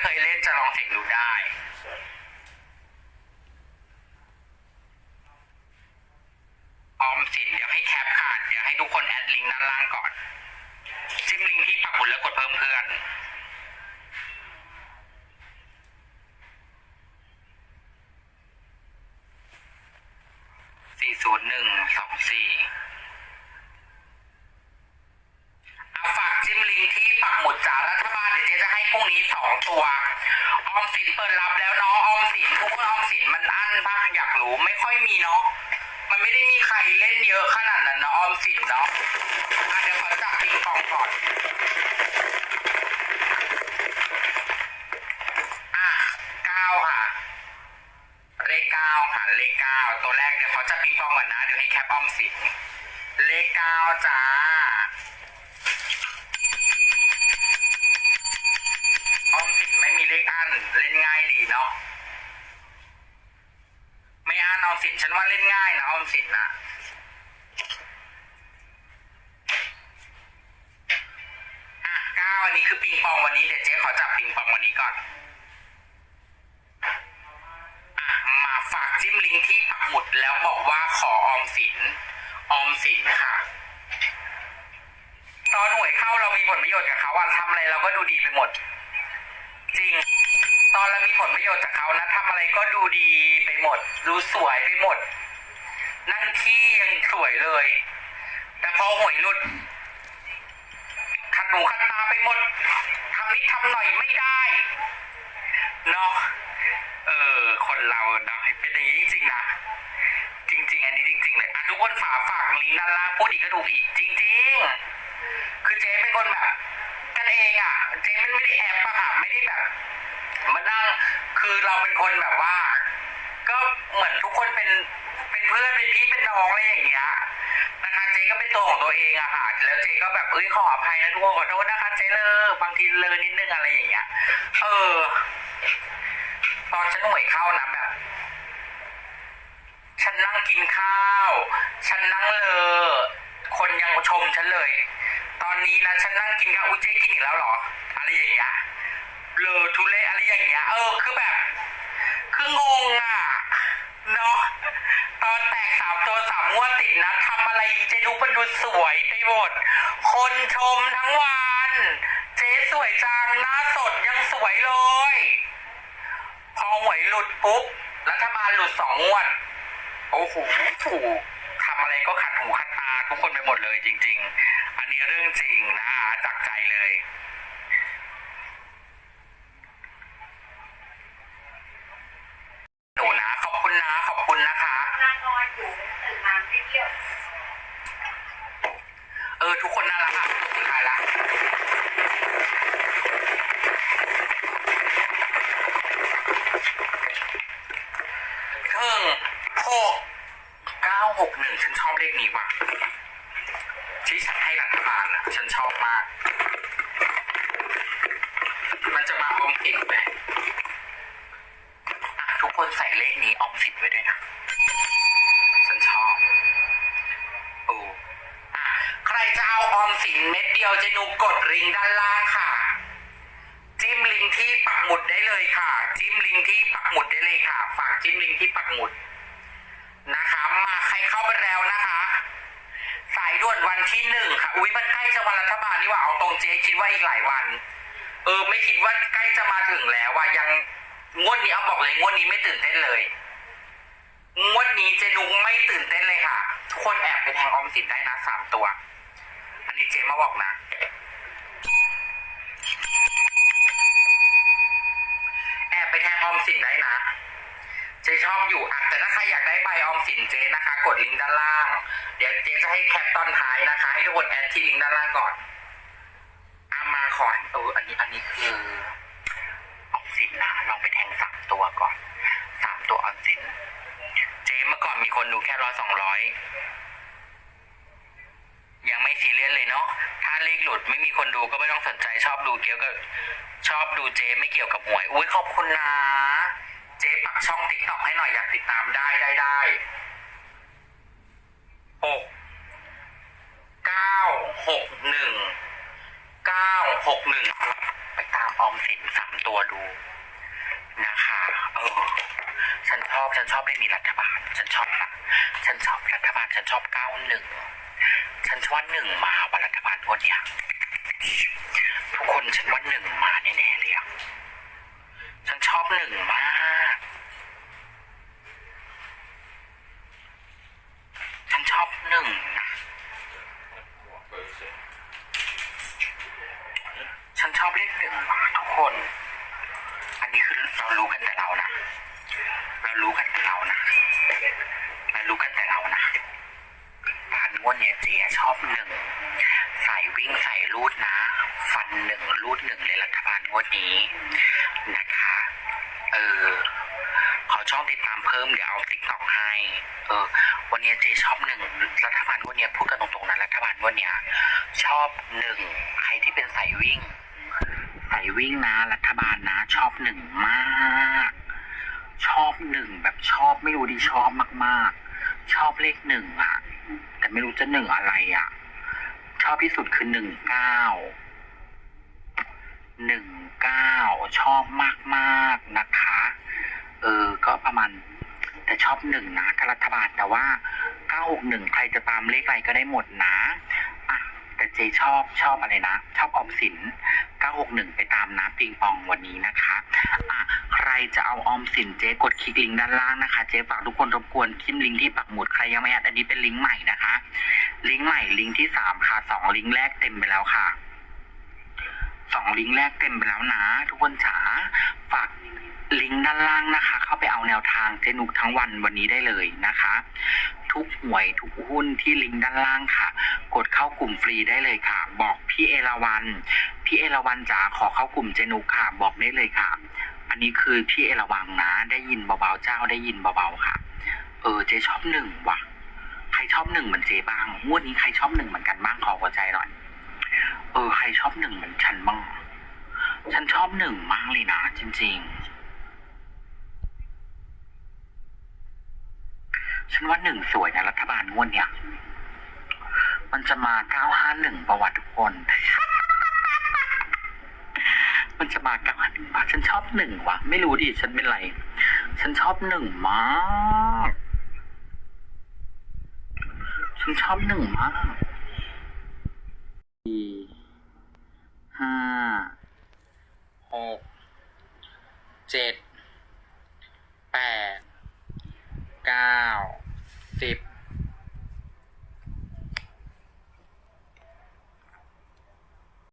เคยเล่นจะลองเสียงดูได้ ออมสินเดี๋ยวให้แคปค่ะเดี๋ยวให้ทุกคนแอดลิงก์ด้านล่างก่อนจิ้มลิงก์ที่ปักหมุดแล้วกดเพิ่มเพื่อนสี่ศูนย์หนึ่งสองสี่เอาฝากจิ้มลิงก์ที่ ปักหมุดจากรัฐบาลเดี๋ยวเจ๊จะให้พรุ่งนี้สองตัว ออมสินเปิดรับแล้วเนาะออมสินทุกคนออมสินมันอั้นปะอยากรู้ไม่ค่อยมีเนาะมันไม่ได้มีใครเล่นเยอะขนาดนั้นเนาะออมสินเนาะอะเดี๋ยวขอจับปิงปองก่อนอะเก้าค่ะ เลขเก้าค่ะเลขเก้าตัวแรกเดี๋ยวเขาจะปิงปองก่อนนะเดี๋ยวให้แคปออมสินเลขเก้าจ้า ออมสินไม่มีเลข อันเล่นง่ายดีเนาะไม่อันออมสินฉันว่าเล่นง่ายนะออมสินนะอะเก้าอันนี้คือปิงปองวันนี้เดี๋ยวเจ๊ขอจับปิงปองวันนี้ก่อนอะมาฝากจิ้มลิงก์ที่ปักหมุดแล้วบอกว่าขอออมสินออมสินค่ะตอนหน่วยเข้าเรามีผลประโยชน์กับเขาอะทำอะไรเราก็ดูดีไปหมด จริง ตอนเรามีผลประโยชน์จากเขานะทำอะไรก็ดูดีไปหมด ดูสวยไปหมด นั่งที่ยังสวยเลย แต่พอหวยหลุดขัดหูขัดตาไปหมดทำนิดทำหน่อยไม่ได้เนาะเออ คนเราเนาะเป็นอย่างนี้จริงๆนะจริง ๆ อันนี้จริง ๆ เลยอะทุกคนฝากฝากลิงก์ด้านล่างพูดอีกก็ถูกอีก จริง ๆ คือเจ๊เป็นคนแบบ กันเองอะเจ๊มันไม่ได้แอบอะค่ะไม่ได้แบบมานั่งคือเราเป็นคนแบบว่า ก็เหมือนทุกคนเป็นเป็นเพื่อนเป็นพี่เป็นน้องอะไรอย่างเงี้ยนะคะเจก็เป็นตัวของตัวเองอะค่ะแล้วเจก็แบบเอ้ยขออภัยนะทุกคนขอโทษนะคะเจเลอบางทีเลอนิดนึงอะไรอย่างเงี้ยเออตอนฉันหน่วยเข้านะแบบ ฉันนั่งกินข้าว ฉันนั่งเลอคนยังชมฉันเลย อนนี้นะฉันนั่งกินข้าวอุ้ยเจ๊กินอีกแล้วเหรอ อะไรอย่างเงี้ยเลอทุเรศอะไรอย่างเงี้ย เออ คือแบบ คืองงอะ เนาะ ตอนแตกสามตัวสามงวดติดนะทำอะไรเจ๊ดูมันดูสวยไปหมด คนชมทั้งวัน เจ๊สวยจัง หน้าสดยังสวยเลย พอหวยหลุดปุ๊บ รัฐบาลหลุดสองงวด โอ้โห ถูกทำอะไรก็ขัดหูขัดตาทุกคนไปหมดเลยจริง ๆ อันนี้เรื่องจริงนะจากใจเลย หนูนะขอบคุณนะขอบคุณนะคะ นางนอนอยู่ตื่นมาไม่เที่ยวเออ ทุกคนน่ารักอะสุดท้ายละเครื่องหกเก้าหกหนึ่งฉันชอบเลขนี้ว่ะ ที่ฉันให้รัฐบาลอะ ฉันชอบมาก มันจะมาออมสินไหมอะ ทุกคนใส่เลขนี้ออม สินไว้ด้วยนะฉันชอบโอ้อะใครจะเอาออมสินเม็ดเดียวเจนูกดลิงก์ด้านล่างค่ะ จิ้มลิงก์ที่ปักหมุดได้เลยค่ะ จิ้มลิงก์ที่ปักหมุดได้เลยค่ะ ฝากจิ้มลิงก์ที่ปักหมุดนะคะ มาใครเข้าไปแล้วนะคะ สายด่วนวันที่หนึ่งค่ะ อุ้ยมันใกล้จะวันรัฐบาลนี่ว่าเอาตรงเจ๊คิดว่าอีกหลายวัน เออ ไม่คิดว่าใกล้จะมาถึงแล้วว่ายังงวดนี้เอาบอกเลยงวดนี้ไม่ตื่นเต้นเลย งวดนี้เจนุงไม่ตื่นเต้นเลยค่ะ ทุกคนแอบไปแทงออมสินได้นะสามตัว อันนี้เจมาบอกนะ แอบไปแทงออมสินได้นะ เจชอบอยู่อะแต่ถ้าใครอยากได้ใบออมสินเจนะคะ กดลิงก์ด้านล่าง เดี๋ยวเจจะให้แคปตอนท้ายนะคะ ให้ทุกคนแอดที่ลิงก์ด้านล่างก่อนอามาขอเอออันนี้อันนี้คือออมสินนะลองไปแทงสามตัวก่อนสามตัวออมสิน ก่อนมีคนดูแค่ร้อยสองร้อยยังไม่ซีเรียสเลยเนาะถ้าเลขหลุดไม่มีคนดูก็ไม่ต้องสนใจชอบดูเกี่ยวกับชอบดูเจไม่เกี่ยวกับหวย อุ้ยขอบคุณนะ เจปักช่องติ๊กต็อกให้หน่อยอยากติดตามได้ได้ได้หกเก้าหกหนึ่งเก้าหกหนึ่งไปตามออมสินสามตัวดู นะคะเออฉันชอบฉันชอบเลขนี้รัฐบาล ฉันชอบนะฉันชอบรัฐบาล ฉันชอบเก้าหนึ่งฉันว่าหนึ่งมาวันรัฐบาลงวดเนี้ยทุกคนฉันว่าหนึ่งมาแน่ๆเลยอะฉันชอบหนึ่งมากฉันชอบหนึ่งนะฉันชอบเลขหนึ่งว่ะทุกคน เรารู้กันแต่เรานะ เรารู้กันแต่เรานะเรารู้กันแต่เรานะปานงวดเนี่ยเจ๊ชอบหนึ่งสายวิ่งสายรูดนะ ฟันหนึ่งรูดหนึ่งเลยรัฐบาลงวดนี้นะคะ เออขอช่องติดตามเพิ่มเดี๋ยวเอาติ๊กต็อกให้ เออ วันนี้เจชอบหนึ่งรัฐบาลงวันนี้พูดกันตรงๆนะรัฐบาลงวันนี้ชอบหนึ่งใครที่เป็นสายวิ่ง วิ่งนะ รัฐบาลนะ ชอบหนึ่งมาก ชอบหนึ่งแบบชอบไม่รู้ดิชอบมากๆ ชอบเลขหนึ่งอะแต่ไม่รู้จะหนึ่งอะไรอะชอบที่สุดคือหนึ่งเก้าหนึ่งเก้าชอบมากๆนะคะ เออ ก็ประมาณ แต่ชอบหนึ่งนะถ้ารัฐบาลแต่ว่าเก้าหกหนึ่งใครจะตามเลขอะไรก็ได้หมดนะอะแต่เจชอบชอบอะไรนะ ชอบออมสินเก้าหกหนึ่งไปตาม ปิงปองวันนี้นะคะอะใครจะเอาออมสินเจ๊กดคลิกลิงก์ด้านล่างนะคะ เจ๊ฝากทุกคนรบกวนทิมลิงก์ที่ปักหมุดใครยังไม่อัดอันนี้เป็นลิงก์ใหม่นะคะ ลิงก์ใหม่ลิงก์ที่สามค่ะสองลิงก์แรกเต็มไปแล้วค่ะสองลิงก์แรกเต็มไปแล้วนะทุกคนจ๋าฝากลิงก์ด้านล่างนะคะ เข้าไปเอาแนวทางเจนุกทั้งวันวันนี้ได้เลยนะคะ ทุกหวยทุกหุ้นที่ลิงก์ด้านล่างค่ะ กดเข้ากลุ่มฟรีได้เลยค่ะ บอกพี่เอราวัน พี่เอราวันจ๋าขอเข้ากลุ่มเจนุกค่ะบอกได้เลยค่ะ อันนี้คือพี่เอราวังนะ ได้ยินเบาๆเจ้าได้ยินเบาๆค่ะ เออเจชอบหนึ่งว่ะ ใครชอบหนึ่งเหมือนเจบ้างงวดนี้ใครชอบหนึ่งเหมือนกันบ้างขอหัวใจหน่อย เออ ใครชอบหนึ่งเหมือนฉันบ้าง ฉันชอบหนึ่งมากเลยนะจริง ๆ ฉันว่าหนึ่งสวยนะรัฐบาลงวดเนี้ย มันจะมาเก้าห้าหนึ่งประวัติทุกคน ก้าห้าหนึ่งปะฉันชอบหนึ่งวะไม่รู้ดิฉันเป็นไร ฉันชอบหนึ่งมาก ฉันชอบหนึ่งมากสี่ห้า